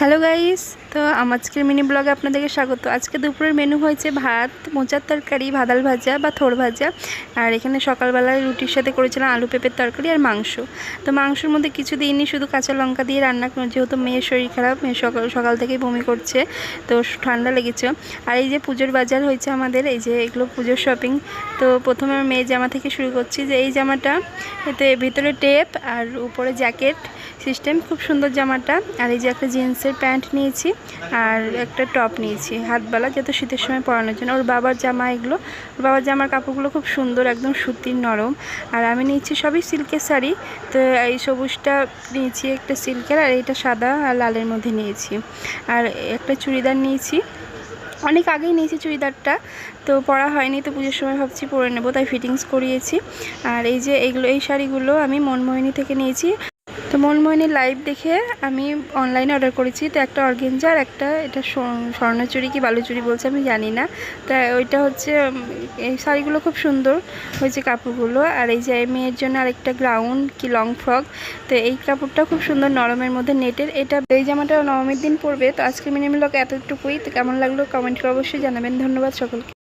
Hello guys, তো আজকের mini ব্লগে আপনাদেরকে স্বাগত। আজকে দুপুরের মেনু হয়েছে ভাত, মোচার তরকারি, ভাদাল ভাজা বা থোড় ভাজা। আর এখানে সকালবেলায় রুটির সাথে করেছিলাম আলু পেঁপের তরকারি আর মাংস। তো মাংসের মধ্যে কিছু দিইনি, শুধু কাঁচা লঙ্কা দিয়ে রান্না যেহেতু মেয়ের শরীর খারাপ, মেয়ে সকাল সকাল থেকেই বমি করছে, তো ঠান্ডা লেগেছে। আর এই যে পুজোর বাজার হয়েছে আমাদের, এই যে এগুলো পুজোর শপিং তো প্রথমে মেয়ের জামা থেকে শুরু করছি যে এই জামাটা, এতে ভিতরে টেপ আর উপরে জ্যাকেট সিস্টেম, খুব সুন্দর জামাটা। আর এই যে একটা জিন্সের প্যান্ট নিয়েছি আর একটা টপ নিয়েছি, হাতবালা যেহেতু শীতের সময় পরানোর জন্য। ওর বাবার জামা এগুলো, ওর বাবার জামার কাপড়গুলো খুব সুন্দর, একদম সুতির নরম। আর আমি নিয়েছি সবই সিল্কের শাড়ি, তো এই সবুজটা নিয়েছি একটা সিল্কের আর এইটা সাদা আর লালের মধ্যে নিয়েছি। আর একটা চুড়িদার নিয়েছি। অনেক আগেই নিয়েছি চুড়িদারটা, তো পরা হয়নি, তো পুজোর সময় ভাবছি পরে নেব, তাই ফিটিংস করিয়েছি। আর এই যে এইগুলো এই শাড়িগুলো আমি মনমোহিনী থেকে নিয়েছি। তো মনমোহিনীর লাইভ দেখে আমি অনলাইনে অর্ডার করেছি। তো একটা অর্গেঞ্জা আর একটা এটা স্বর্ণ- স্বর্ণচুরি কি বালুচুরি বলছে আমি জানি না। তা ওইটা হচ্ছে এই শাড়িগুলো খুব সুন্দর হয়েছে কাপড়গুলো। আর এই যে মেয়ের জন্য আরেকটা গ্রাউন্ড কি লং ফ্রক তো এই কাপড়টা খুব সুন্দর নরমের মধ্যে নেটের। এটা এই জামাটা নবমীর দিন পরবে। তো আজকে মিনিমাম লোক এতটুকুই। তো কেমন লাগল কমেন্ট করে অবশ্যই জানাবেন। ধন্যবাদ সকলকে।